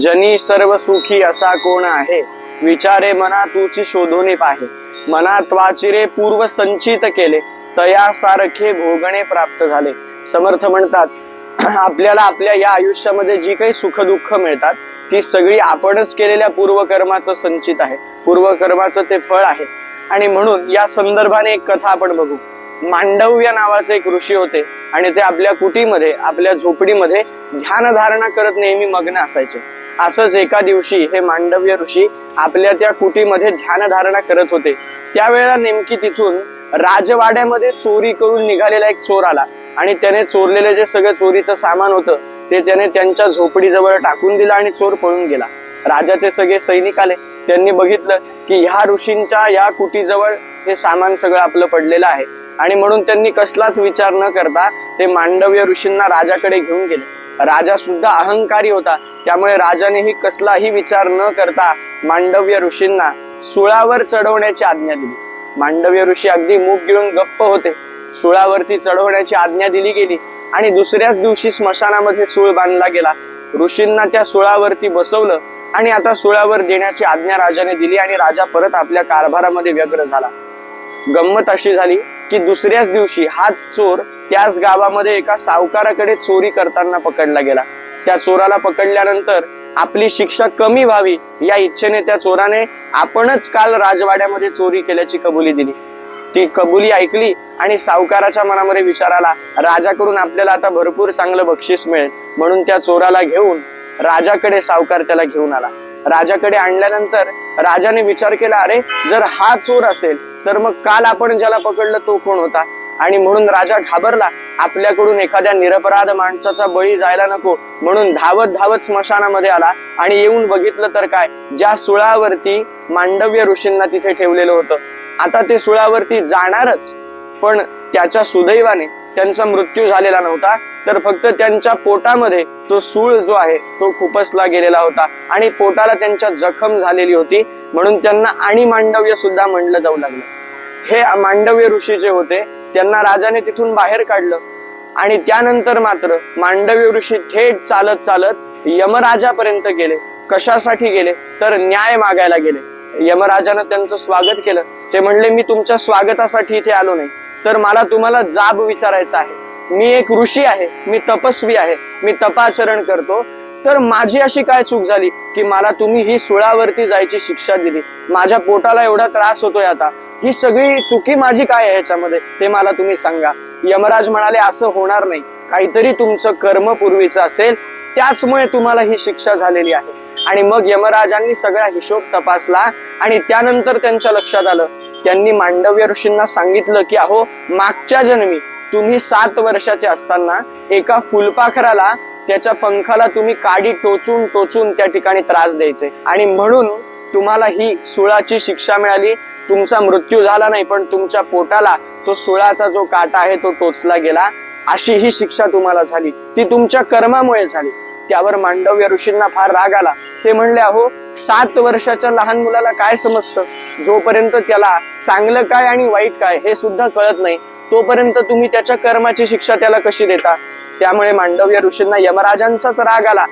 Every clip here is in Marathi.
जनी सर्व सुखी असा कोण आहे? विचारे मना तुची शोधून पाहे. मना त्वाचिरे पूर्व संचित केले. तया सारखे भोगणे प्राप्त झाले. समर्थ म्हणतात आपल्याला आपल्या या आयुष्यामध्ये जी काही सुख दुःख मिळतात ती सगळी आपणच केलेल्या पूर्वकर्माचं संचित आहे. पूर्वकर्माचं ते फळ आहे. आणि म्हणून या संदर्भाने एक कथा आपण बघू. मांडव्य नावाचे एक ऋषी होते. आणि ते आपल्या कुटीमध्ये आपल्या झोपडीमध्ये ध्यानधारणा करत नेहमी मग्न असायचे. असंच एका दिवशी हे मांडव्य ऋषी आपल्या त्या कुटीमध्ये ध्यानधारणा करत होते. त्यावेळेला नेमकी तिथून राजवाड्यामध्ये चोरी करून निघालेला एक चोर आला आणि त्याने चोरलेले जे सगळं चोरीचं सामान होतं ते त्याने त्यांच्या झोपडीजवळ टाकून दिलं आणि चोर पळून गेला. राजाचे सगळे सैनिक आले. त्यांनी बघितलं की ह्या ऋषींच्या या कुटीजवळ हे सामान सगळं आपलं पडलेलं आहे. आणि म्हणून त्यांनी कसलाच विचार न करता ते मांडव्य ऋषींना राजाकडे घेऊन गेले. राजा सुद्धा अहंकारी होता. त्यामुळे राजानेही कसलाही विचार न करता मांडव्य ऋषींना सुळावर चढवण्याची आज्ञा दिली. मांडव्य ऋषी अगदी मूग गिळून गप्प होते. सुळावरती चढवण्याची आज्ञा दिली गेली आणि दुसऱ्याच दिवशी स्मशानामध्ये सूळ बांधला गेला. ऋषींना त्या सुळावरती बसवलं. आणि आता सुळावर देण्याची आज्ञा राजाने दिली आणि राजा परत आपल्या कारभारामध्ये व्यग्र झाला. गंमत अशी झाली की दुसऱ्याच दिवशी हाच चोर त्याच गावामध्ये एका सावकाराकडे चोरी करताना पकडला गेला. त्या चोराला पकडल्यानंतर आपली शिक्षा कमी व्हावी या इच्छेने त्या चोराने आपणच काल राजवाड्यामध्ये चोरी केल्याची कबुली दिली. ती कबुली ऐकली आणि सावकाराच्या मनामध्ये विचार आला राजाकडून आपल्याला आता भरपूर चांगलं बक्षीस मिळेल. म्हणून त्या चोराला घेऊन राजाकडे सावकार त्याला घेऊन आला. राजाकडे आणल्यानंतर राजाने विचार केला अरे जर हा चोर असेल तर मग काल आपण ज्याला पकडलं तो कोण होता? आणि म्हणून राजा घाबरला आपल्याकडून एखाद्या निरपराध माणसाचा बळी जायला नको. म्हणून धावत धावत स्मशानामध्ये आला आणि येऊन बघितलं तर काय ज्या सुळावरती मांडव्य ऋषींना तिथे ठेवलेलं होतं. आता ते सुळावरती जाणारच पण त्याच्या सुदैवाने त्यांचा मृत्यू झालेला नव्हता. तर फक्त त्यांच्या पोटामध्ये तो सूळ जो आहे तो खुपसला गेलेला होता. आणि पोटाला त्यांच्या जखम झालेली होती. म्हणून त्यांना आणि मांडव्य सुद्धा म्हणलं जाऊ लागलं. हे मांडव्य ऋषी जे होते त्यांना राजाने तिथून बाहेर काढलं. आणि त्यानंतर मात्र मांडव्य ऋषी थेट चालत चालत यमराजापर्यंत गेले. कशासाठी गेले? तर न्याय मागायला गेले. यमराजानं त्यांचं स्वागत केलं. ते म्हणले मी तुमच्या स्वागतासाठी इथे आलो नाही. तर मला तुम्हाला जाब विचारायचा आहे. मी एक ऋषी आहे मी तपस्वी आहे मी तपाचरण करतो. तर माझी अशी काय चूक झाली की मला तुम्ही ही सुळावरती जायची शिक्षा दिली. माझ्या पोटाला एवढा त्रास होतोय आता. ही सगळी चुकी माझी काय आहे ह्याच्यामध्ये ते मला तुम्ही सांगा. यमराज म्हणाले असं होणार नाही. काहीतरी तुमचं कर्म पूर्वीचं असेल. त्याचमुळे तुम्हाला ही शिक्षा झालेली आहे. आणि मग यमराजांनी सगळा हिशोब तपासला आणि त्यानंतर त्यांच्या लक्षात आलं. त्यांनी मांडव्य ऋषींना सांगितलं की अहो मागच्या जन्मी तुम्ही सात वर्षाचे असताना एका फुलपाखराला त्याच्या पंखाला तुम्ही काडी टोचून टोचून त्या ठिकाणी त्रास द्यायचे. आणि म्हणून तुम्हाला ही सुळाची शिक्षा मिळाली. तुमचा मृत्यू झाला नाही पण तुमच्या पोटाला तो सुळाचा जो काटा आहे तो टोचला गेला. अशी ही शिक्षा तुम्हाला झाली. ती तुमच्या कर्मामुळे झाली. त्यावर मांडव्य ऋषींना फार राग आला. ते म्हणले अहो सात वर्षाच्या लहान मुलाला काय समजतं? जोपर्यंत त्याला चांगलं काय आणि वाईट काय हे सुद्धा कळत नाही तोपर्यंत तुम्ही त्याच्या कर्माची शिक्षा त्याला कशी देता? त्यामुळे मांडव्य ऋषींना यमराजांचाच राग आला.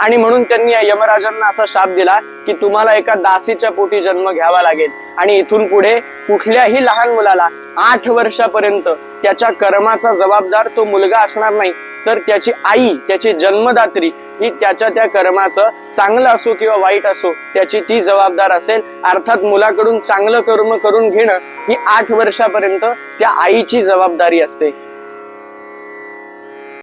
आणि म्हणून त्यांनी या यमराजांना असा शाप दिला की तुम्हाला एका दासीच्या पोटी जन्म घ्यावा लागेल. आणि इथून पुढे कुठल्याही लहान मुलाला आठ वर्षापर्यंत त्याच्या कर्माचा जबाबदार तो मुलगा असणार नाही. तर त्याची आई त्याची जन्मदात्री ही त्याच्या त्या कर्माचं चांगलं असो किंवा वाईट असो त्याची ती जबाबदार असेल. अर्थात मुलाकडून चांगलं कर्म करून घेणं ही आठ वर्षापर्यंत त्या आईची जबाबदारी असते.